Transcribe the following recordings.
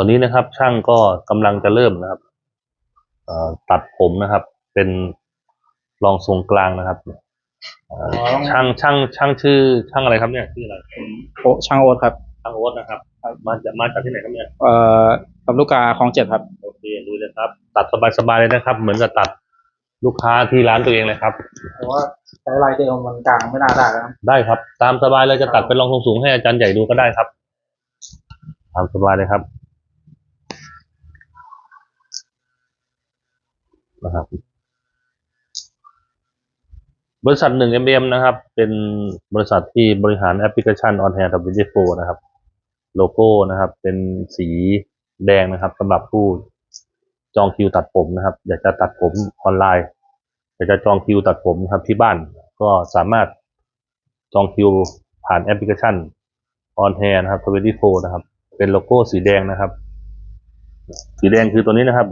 ตอนนี้นะครับ ช่างก็กำลังจะเริ่มนะครับเอ่อตัดผมนะครับ เป็นรองทรงกลางนะครับเอ่อช่างช่างช่างชื่อช่างอะไรครับเนี่ยชื่ออะไรโอช่างโอ๊ตครับช่างโอ๊ตนะครับ มาจากมาจากที่ไหนครับเนี่ยเอ่อลำลูกกาคลองเจ็ดครับโอเคดูเลยครับ ตัดสบายๆเลยนะครับ เหมือนกับตัดลูกค้าที่ร้านตัวเองเลยครับแต่ว่าใช้ลายเดิมมันกลางไม่น่าได้แล้วได้ครับ ตามสบายเลยจะตัดเป็นรองทรงสูงให้อาจารย์ใหญ่ดูก็ได้ครับ ตามสบายเลยครับ นะครับ บริษัทหนึ่ง MM นะครับ เป็นบริษัทที่บริหารแอปพลิเคชัน On Hand กับ v 4นะครับ โลโก้นะครับ เป็นสีแดงนะครับสำหรับผู้จองคิวตัดผมนะครับ อยากจะตัดผมออนไลน์ อยากจะจองคิวตัดผมครับที่บ้าน ก็สามารถจองคิวผ่านแอปพลิเคชัน On Hand นะครับ24นะครับ เป็นโลโก้สีแดงนะครับ สีแดงคือตัวนี้นะครับ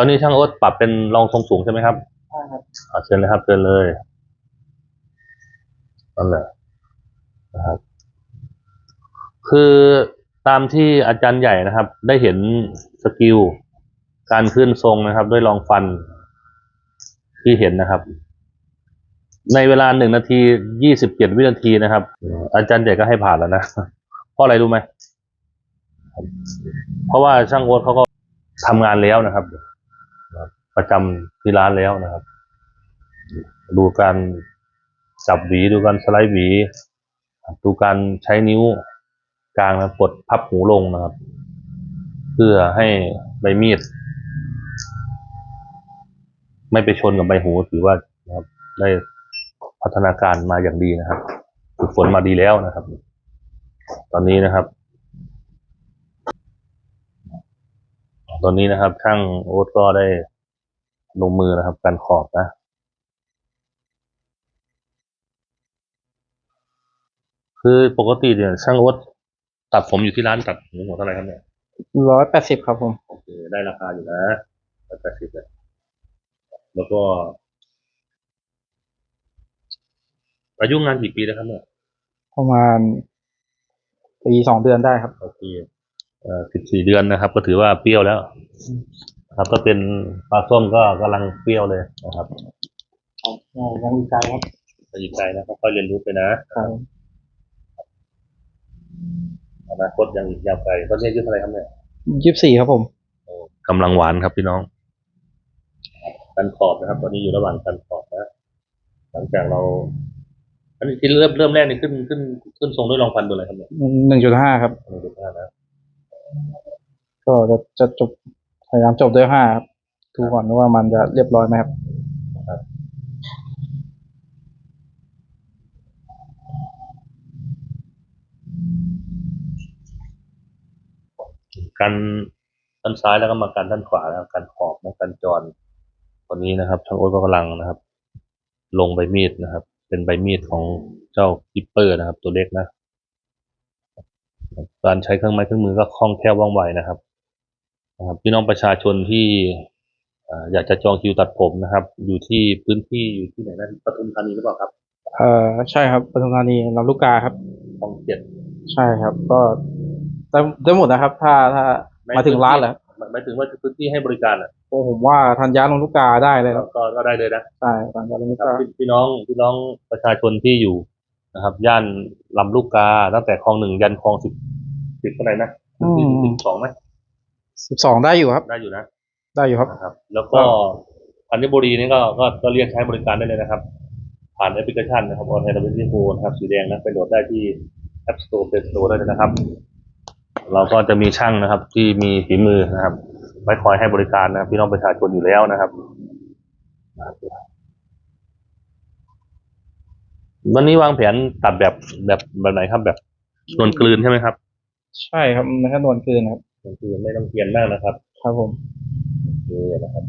อนนี้ช่างโอ๊ตปรับเป็นรองทรงสูงใช่ไหมครับใช่ครับอ่าเชิญเลยครับเชิญเลยนั่นแหละนะครับ คือตามที่อาจารย์ใหญ่นะครับ ได้เห็นสกิลการขึ้นทรงนะครับ ด้วยรองฟันที่เห็นนะครับ ในเวลาหนึ่งนาทียี่สิบเจ็ดวินาทีนะครับ อาจารย์ใหญ่ก็ให้ผ่านแล้วนะเพราะอะไรรู้ไหมเพราะว่าช่างโอ๊ตเขาก็ทำงานแล้วนะครับ ประจำที่ร้านแล้วนะครับ ดูการจับหวีดูการสไลด์หวีดูการใช้นิ้วกลางนะกดพับหูลงนะครับ เพื่อให้ใบมีด ไม่ไปชนกับใบหูถือว่านะครับได้พัฒนาการมาอย่างดีนะครับฝึกฝนมาดีแล้วนะครับ ตอนนี้นะครับ ตอนนี้นะครับช่างโอ๊ตก็ได้ ลงมือนะครับการขอบนะคือปกติเนี่ยช่างโอ๊ตตัดผมอยู่ที่ร้านตัดผมหัวเท่าไหร่ครับเนี่ยร้อยแปดสิบครับผม โอเคได้ราคาอยู่นะร้อยแปดสิบเลยแล้วก็ อายุงานกี่ปีแล้วครับเนี่ยประมาณปีสองเดือนได้ครับโอเคเอ่อสิบสี่เดือนนะครับ ก็ถือว่าเปรี้ยวแล้ว ครับถ้าเป็นปลาส้มก็กำลังเปรี้ยวเลยนะครับยังดีใจครับไปอีกไกลนะค่อยๆเรียนรู้ไปนะครับอนาคตยังอีกยาวไกลตอนนี้อายุเท่าไหร่ครับเนี่ยยี่สิบสี่ครับผมกำลังหวานครับพี่น้องกันขอบนะครับ ตอนนี้อยู่ระหว่างกันขอบนะหลังจากเรา อันนี้ที่เริ่มเริ่มแรกนี่ขึ้นขึ้นขึ้นทรงด้วยรองฟันตัวอะไรครับเนี่ยหนึ่งจุดห้าครับหนึ่งจุดห้านะก็จะจะจบ พยายามจบด้วยห้าครับดูก่อนว่ามันจะเรียบร้อยไหมครับกันด้านซ้ายแล้วก็มากันด้านขวาแล้วกันขอบนะกันจรตอนนี้นะครับช่างโอ๊ตก็กำลังนะครับ ลงใบมีดนะครับ เป็นใบมีดของเจ้ากิปเปอร์นะครับ ตัวเล็กนะการใช้เครื่องไม้เครื่องมือก็คล่องแคล่วว่องไวนะครับ นะครับพี่น้องประชาชนที่อ่าอยากจะจองคิวตัดผมนะครับ อยู่ที่พื้นที่อยู่ที่ไหนนะปทุมธานีหรือเปล่าครับเอ่อใช่ครับปทุมธานีลำลูกกาครับคลองเจ็ดใช่ครับ ก็ได้ได้หมดนะครับ ถ้าถ้ามาถึงร้านแล้วหมายถึงว่าพื้นที่ให้บริการอะโอ้ผมว่าทันยาลงลูกกาได้เลยครับก็ก็ได้เลยนะใช่ทันยาลงลูกครับกาพี่พี่น้องพี่น้องประชาชนที่อยู่นะครับ ย่านลำลูกกาตั้งแต่คลองหนึ่งยันคลองสิบสิบเท่าไหร่นะสิบสิบสองไหม สิบสองได้อยู่ครับ ได้อยู่นะได้อยู่ครับ นะครับ แล้วก็อัญบุรีนี่ก็ก็ก็เรียกใช้บริการได้เลยนะครับ ผ่านแอปพลิเคชันนะครับออนไลน์วิดีโอนะครับสีแดงนะไปโหลดได้ที่ App Store Play Store ได้เลยนะครับ เราก็จะมีช่างนะครับ ที่มีฝีมือนะครับไว้คอยให้บริการนะครับพี่น้องประชาชนอยู่แล้วนะครับวันนี้วางแผนตัดแบบแบบแบบไหนครับแบบนวลกลืนใช่ไหมครับ ใช่ครับไม่ใช่นวลคืนครับ นวลกลืนไม่ต้องเพียนมากนะครับ ครับผมนี่นะครับ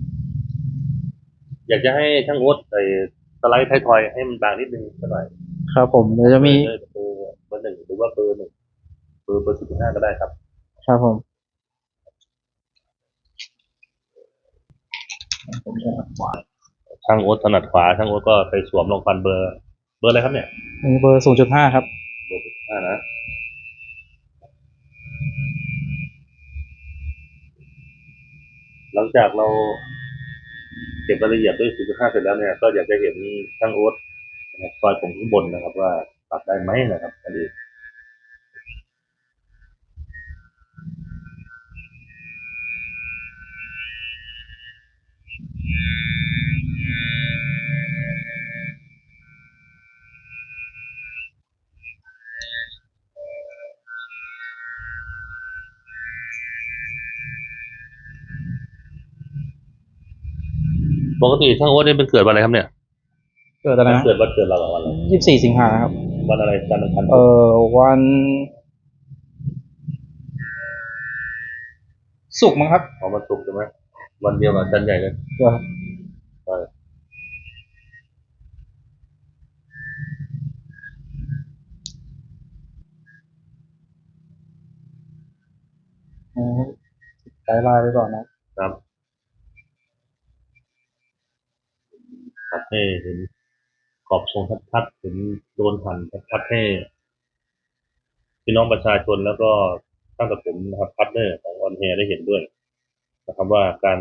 อยากจะให้ช่างโอ๊ตใส่สไลด์ไทยทอยให้มันบางนิดนึงสักหน่อยครับผมเดี๋ยวจะมีเบอร์เบอร์เบอร์หนึ่งหรือว่าเบอร์หนึ่งเบอร์เบอร์สิบห้าก็ได้ครับ ครับผมช่างโอ๊ตถนัดขวาช่างโอ๊ตก็ไปสวมลงฟันเบอร์ เบอร์อะไรครับเนี่ยมีเบอร์ศูนย์จุดห้าครับ เบอร์สิบห้านะครับผมโอเคนะครับช่างโอ๊ตถนัดขวาช่างโอ๊ตก็ไปสวมลงฟันเบอร์เบอร์อะไรครับเนี่ยมีเบอร์ศูนย์จุดห้าครับเบอร์สิบห้านะ หลังจากเราเก็บรายละเอียดด้วย4.5เสร็จแล้วเนี่ย ก็อยากจะเห็นช่างโอ๊ตนะครับซอยผมข้างบนนะครับ ว่าตัดได้ไหมนะครับอันนี้ ปกติช่างโอ๊ตเนี่ยเป็นเกิดวันอะไรครับเนี่ยเกิดอะไรนะเกิดวันเกิดเราเหรอวันอะไรยี่สิบสี่สิงหาครับ วันอะไรจันทร์อังคารเอ่อวันศุกร์มั้งครับของวันศุกร์ใช่ไหมวันเดียวกับจันทร์ใหญ่เลยเดี๋ยวครับใช่อืมไกด์ไลน์ไปก่อนนะ ครับ ครับให้เห็นขอบทรงชัดๆเห็นโดนหันชัดๆให้พี่น้องประชาชนแล้วก็ท่านกับผมนะครับพาร์ทเนอร์ของออนแฮได้เห็นด้วยนะครับว่าการ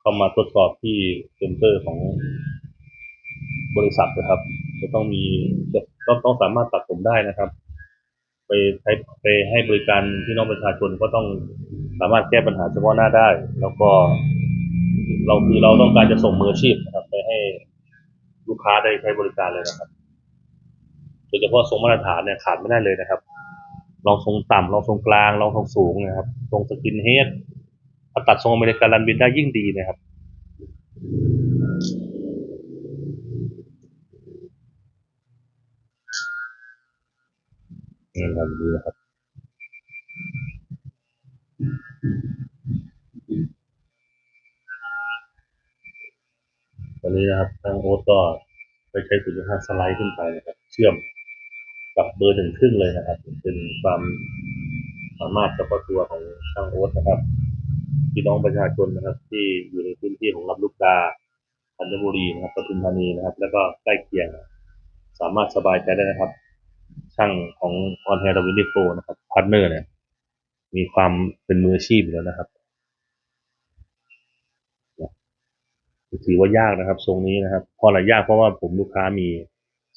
เข้ามาตรวจสอบที่เซ็นเตอร์ของบริษัทนะครับ จะต้องมีต้องต้องสามารถตัดผมได้นะครับ ไปใช้ไปให้บริการพี่น้องประชาชนก็ต้องสามารถแก้ปัญหาเฉพาะหน้าได้ แล้วก็เราคือเราต้องการจะส่งมืออาชีพนะครับ ลูกค้าได้ใช้บริการเลยนะครับโดยเฉพาะทรงมาตรฐานเนี่ยขาดไม่ได้เลยนะครับลองทรงต่ำลองทรงกลางลองทรงสูงนะครับทรงสกินเฮดถ้าตัดทรงอเมริกันรันบินได้ยิ่งดีนะครับนี่ครับันนี้นะครับทางโอ๊ตก็ไปใช้สุดห้าสไลด์ขึ้นไปนะครับ เชื่อมกับเบอร์ถึงครึ่งเลยนะครับ เป็นความสามารถเฉพาะตัวของช่างโอ๊ตนะครับพี่น้องประชาชนนะครับ ที่อยู่ในพื้นที่ของลำลูกกาธัญบุรีนะครับปทุมธานีนะครับ แล้วก็ใกล้เคียง สามารถสบายใจได้นะครับ ช่างของออนแฮร์ดวินดิโฟนะครับพาร์ทเนอร์เนี่ยมีความเป็นมืออาชีพอยู่แล้วนะครับ ถือว่ายากนะครับ ทรงนี้นะครับเพราะอะไรยากเพราะว่าผมลูกค้ามี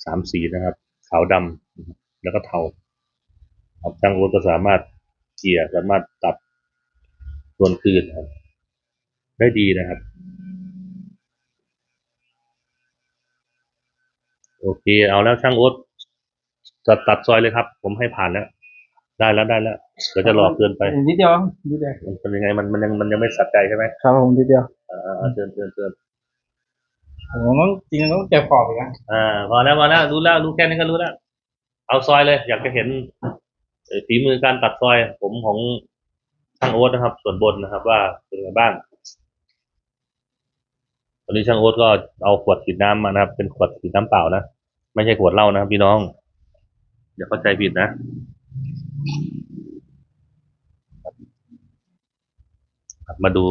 สามสีนะครับ ขาวดำนะครับแล้วก็เทาครับช่างโอ๊ตก็สามารถเกี่ยสามารถตัดส่วนคืนนะครับ ได้ดีนะครับ โอเค เอาแล้วช่างโอ๊ตตัดตัดซอยเลยครับ ผมให้ผ่านแล้วได้แล้วได้แล้วเดี๋ยวจะหลอกเกินไปนิดเดียวนิดเดียวมันเป็นยังไงมันมันยังมันยังไม่สัใจใช่ไหมครับผมนิดเดียวอ่าอ่าอ่าเชิญเชิญเชิญ ผมต้องจริงๆต้องเก็บขอบอีกนะอ่าพอแล้วพอแล้วรู้แล้วรู้แค่นี้ก็รู้แล้ว เอาซอยเลย อยากจะเห็นเอ่อฝีมือการตัดซอย ผมของช่างโอ๊ตนะครับ ส่วนบนนะครับ ว่าเป็นยังไงบ้างตอนนี้ช่างโอ๊ตก็เอาขวดฉีดน้ำมานะครับ เป็นขวดฉีดน้ำเปล่านะไม่ใช่ขวดเหล้านะครับพี่น้องอย่าเข้าใจผิดนะมาดู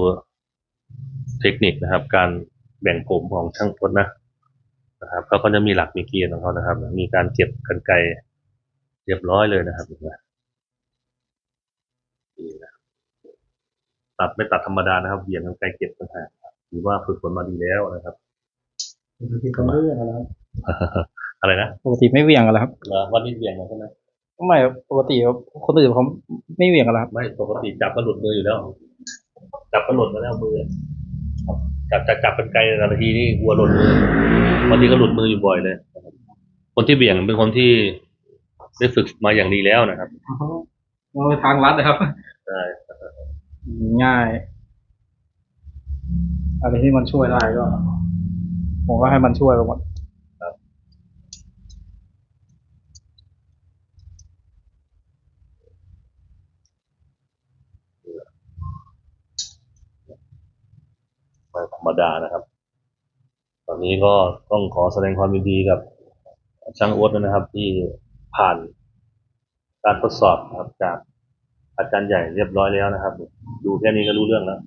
เทคนิคนะครับ การ แบ่งผมของช่างโอ๊ตนะนะครับเขาก็จะมีหลักมีเกณฑ์ของเขานะครับ มีการเก็บกันไกรเรียบร้อยเลยนะครับเห็นไหมนี่นะตัดไม่ตัดธรรมดานะครับเหวี่ยงกันไกรเก็บต่างหากถือว่าฝึกฝนมาดีแล้วนะครับปกติไม่เหวี่ยงกันแล้วอะไรนะปกติไม่เหวี่ยงกันแล้วครับเหรอวันนี้เหวี่ยงมาใช่ไหมไม่ปกติคนอื่นเขาไม่เหวี่ยงกันแล้วครับไม่ปกติจับก็หลุดมืออยู่แล้วจับก็หลุดมาแล้วมือครับ จับจับจับกันไกลแต่ละทีนี่กลัวหลุดมือบางทีก็หลุดมืออยู่บ่อยเลยนะครับคนที่เบี่ยงเป็นคนที่ได้ฝึกมาอย่างดีแล้วนะครับมันเป็นทางลัดนะครับใช่ง่ายอะไรที่มันช่วยได้ก็ ผมก็ให้มันช่วยไปหมด ธรรมดานะครับ ตอนนี้ก็ต้องขอแสดงความยินดีกับช่างโอ๊ตด้วยนะครับ ที่ผ่านการทดสอบนะครับจากอาจารย์ใหญ่เรียบร้อยแล้วนะครับ ดูแค่นี้ก็รู้เรื่องแล้ว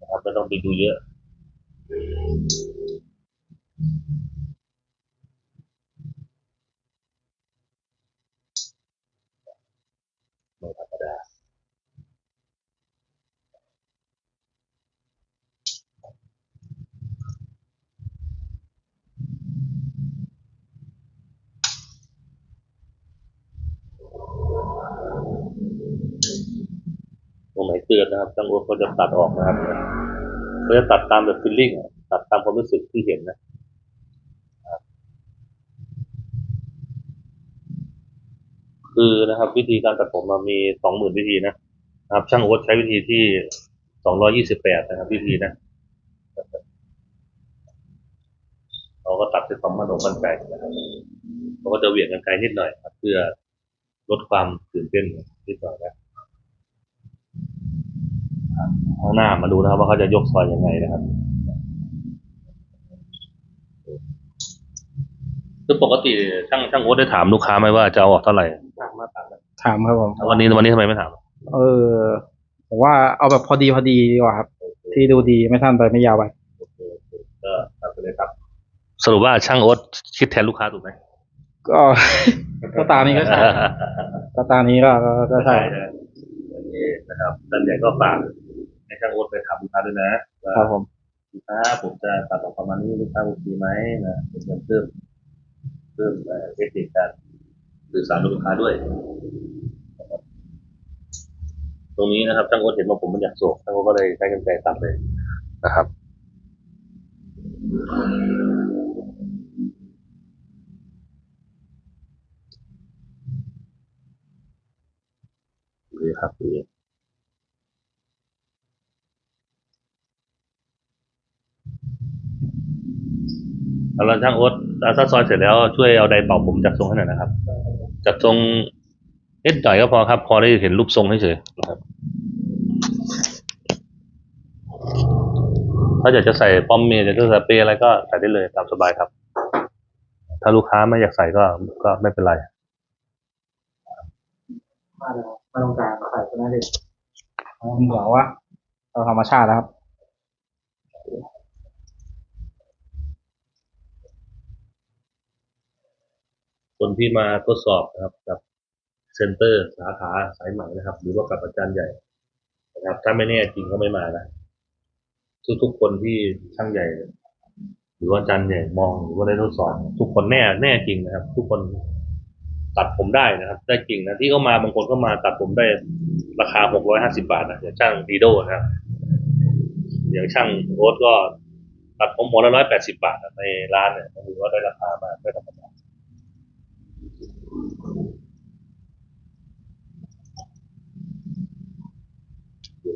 นะครับไม่ต้องไปดูเยอะ ไม่ธรรมดา จืด นะครับช่างโอ๊ตก็จะตัดออกนะครับก็จะตัดตามแบบฟิลลิ่งตัดตามความรู้สึกที่เห็นนะคือนะครับ วิธีการตัดผมมันมีสองหมื่นวิธีนะนะครับ ช่างโอ๊ตใช้วิธีที่สองร้อยี่สิบแปดนะครับ วิธีนะเราก็ตัดด้วยความมั่นอกมั่นใจนะครับเราก็จะเหวี่ยงกันไกลนิดหน่อยครับ เพื่อลดความตื่นเต้นนิดหน่อยนะ ข้างหน้ามาดูนะครับ ว่าเขาจะยกซอยยังไงนะครับคือปกติช่างช่างโอ๊ตได้ถามลูกค้าไหมว่าจะเอาออกเท่าไหร่ถามมาถามนะถามครับผมวันนี้วันนี้ทำไมไม่ถาม เออผมว่าเอาแบบพอดีพอดีดีกว่าครับ ที่ดูดีไม่สั้นไปไม่ยาวไปโอเคโอเคก็ตัดไปเลยครับ สรุปว่าช่างโอ๊ตคิดแทนลูกค้าถูกไหมก็ก็ตามนี้ก็ใช่ก็ตามนี้ก็ก็ก็ใช่นะโอเคนะครับดันใหญ่ก็ฝาก ให้ช่างโอ๊ตไปถามลูกค้าด้วยนะว่าครับผมลูกค้าผมจะตัดออกประมาณนี้ลูกค้าโอเคไหมนะเป็นการเพิ่มเพิ่มเอ่อเทคนิคการสื่อสารกับลูกค้าด้วยนะครับตรงนี้นะครับช่างโอ๊ตเห็นว่าผมมันอยากโศกช่างโอ๊ตก็เลยใช้กรรไกรตัดเลยนะครับ ดีครับดี แล้วช่างโอ๊ตถ้าซอยเสร็จแล้วช่วยเอาไดร์เป่าผมจัดทรงให้หน่อยนะครับ จัดทรงนิดหน่อยก็พอครับ พอได้เห็นรูปทรงเฉยๆนะครับ ถ้าอยากจะใส่ปอมเมย์จะใส่เปรย์อะไรก็ใส่ได้เลยตามสบายครับ ถ้าลูกค้าไม่อยากใส่ก็ก็ไม่เป็นไรไม่ต้องการใส่ก็ได้เลยเหมือนว่าเราธรรมชาตินะครับ คนที่มาทดสอบนะครับกับเซ็นเตอร์สาขาสายใหม่นะครับ หรือว่ากับอาจารย์ใหญ่นะครับ ถ้าไม่แน่จริงก็ไม่มานะทุกๆคนที่ช่างใหญ่ หรือว่าอาจารย์ใหญ่มองหรือว่าได้ทดสอบ ทุกคนแน่แน่จริงนะครับ ทุกคนตัดผมได้นะครับ ได้จริงนะที่เขามาบางคนก็มาตัดผมได้ราคาหกร้อยห้าสิบาทนะอย่างช่างดีโดนะครับอย่างช่างโอ๊ตก็ตัดผมหัวละร้อยแปดสิบาทนะในร้านเนี่ยถือว่าได้ราคามาไม่ธรรม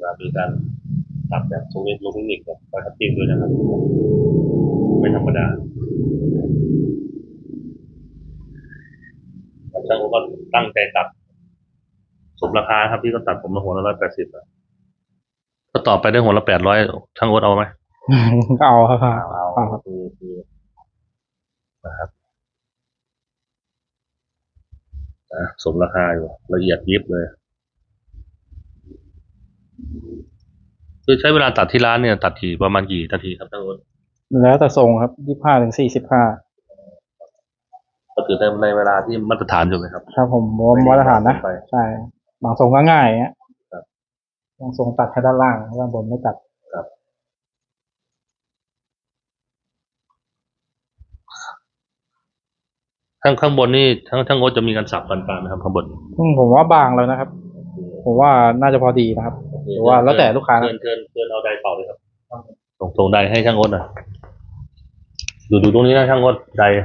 ดาเวลามีการตัดแบบทรงเล็กลงเทคนิคแบบไปคัตติ้งด้วยนะครับ ไม่ธรรมดาแต่ช่างเขาก็ตั้งใจตัดสมราคาครับที่เขาตัดผมมาหัวละร้อยแปดสิบอะถ้าต่อไปได้หัวละแปดร้อยช่างโอ๊ตเอาไหมก็เอาครับเอาเอาครับคือคือนะครับอะสมราคาอยู่ละเอียดยิบเลย คือใช้เวลาตัดที่ร้านเนี่ยตัดทีประมาณกี่นาทีครับท่านโอ๊ตแล้วแต่ทรงครับยี่ห้าถึงสี่สิบห้าก็ถือในในเวลาที่มาตรฐานอยู่ไหมครับ ครับ ผมผมมาตรฐานนะไปใช่บางทรงก็ง่ายอย่างเงี้ยครับบางทรงตัดแค่ด้านล่างด้านบนไม่ตัดข้างข้างบนนี่ทั้งทั้งโอ๊ตจะมีการสับกันปานนะครับข้างบนอืมผมว่าบางแล้วนะครับ ผมว่าน่าจะพอดีนะครับ หรือว่าแล้วแต่ลูกค้านะเชิญเชิญเชิญเอาไดร์เป่าเลยครับ ส่งส่งไดร์ให้ช่างโอ๊ตหน่อยดูดูตรงนี้นะช่างโอ๊ตไดร์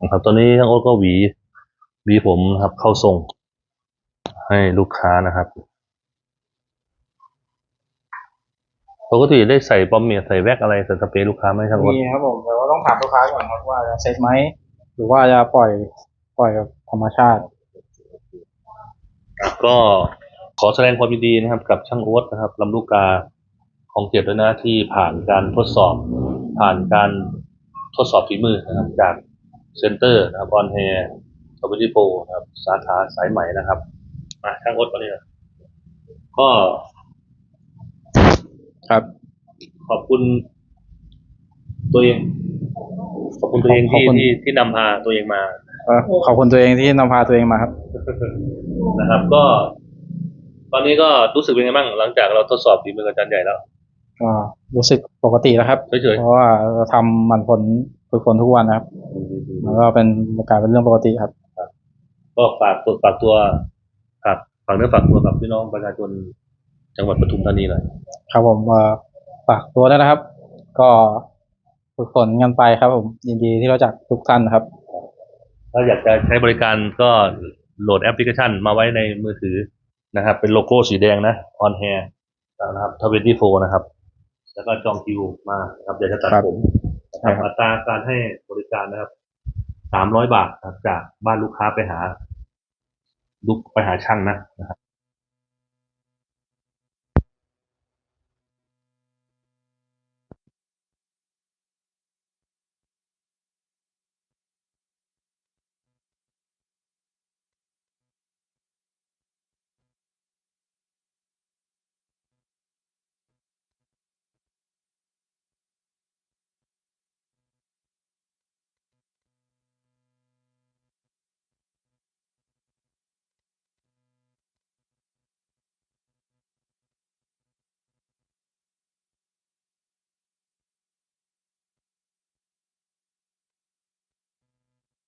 นะครับตอนนี้ช่างโอ๊ตก็หวีห วีผมนะครับเข้าทรง ให้ลูกค้านะครับปกติได้ใส่ปอมเมียใส่แว็กอะไรใส่สเปรย์ลูกค้าไหมช่างโอ๊ตมีครับผมแต่ว่าต้องถามลูกค้าก่อนครับว่าจะเซ็ตไหมหรือว่าจะปล่อยปล่อยกับธรรมชาติ ก็ขอแสดงความยินดีนะครับ กับช่างโอ๊ตนะครับลำลูกกาของเกียรติด้วยนะที่ผ่านการทดสอบ ผ่านการทดสอบฝีมือนะครับจากเซ็นเตอร์นะครับออนแฮร์ สวิตโปนะครับ สาขาสายใหม่นะครับมาช่างโอ๊ตมาเนี่ยก็ ครับขอบคุณตัวเอง ขอบคุณตัวเองขอบที่คุณ ที่ที่นำพาตัวเองมาคก็ขอบคุณตัวเองที่นำพาตัวเองมาครับ นะครับ ก็ ตอนนี้ก็รู้สึกเป็นไงบ้างหลังจากเราทดสอบฝีมือกับอาจารย์ใหญ่แล้ว ก็รู้สึกปกติแล้วครับ เฉยเพราะว่าเราทำหมันผลฝึกฝนทุกวันนะครับๆมันก็เป็นการเป็นเรื่องปกติครับ ก็ฝากตัวฝากตัวฝากฝากเนื้อฝากตัวกับพี่น้องประชาชนจังหวัดปทุมธานีหน่อยครับผมเอ่อฝากตัวด้วยนะครับ ก็ฝึกฝนกันไปครับ ผมยินดีที่รู้จักทุกท่านนะครับ ถ้าอยากจะใช้บริการก็โหลดแอปพลิเคชันมาไว้ในมือถือนะครับ เป็นโลโก้สีแดงนะ on hair นะครับทเวนตี้โฟนะครับ แล้วก็จองคิวมานะครับอยากจะตัดครับผมใช่นะครับครับอัตราการให้บริการนะครับสามร้อยบาทนะครับจากบ้านลูกค้าไปหา ลูกไปหาช่างนะนะครับ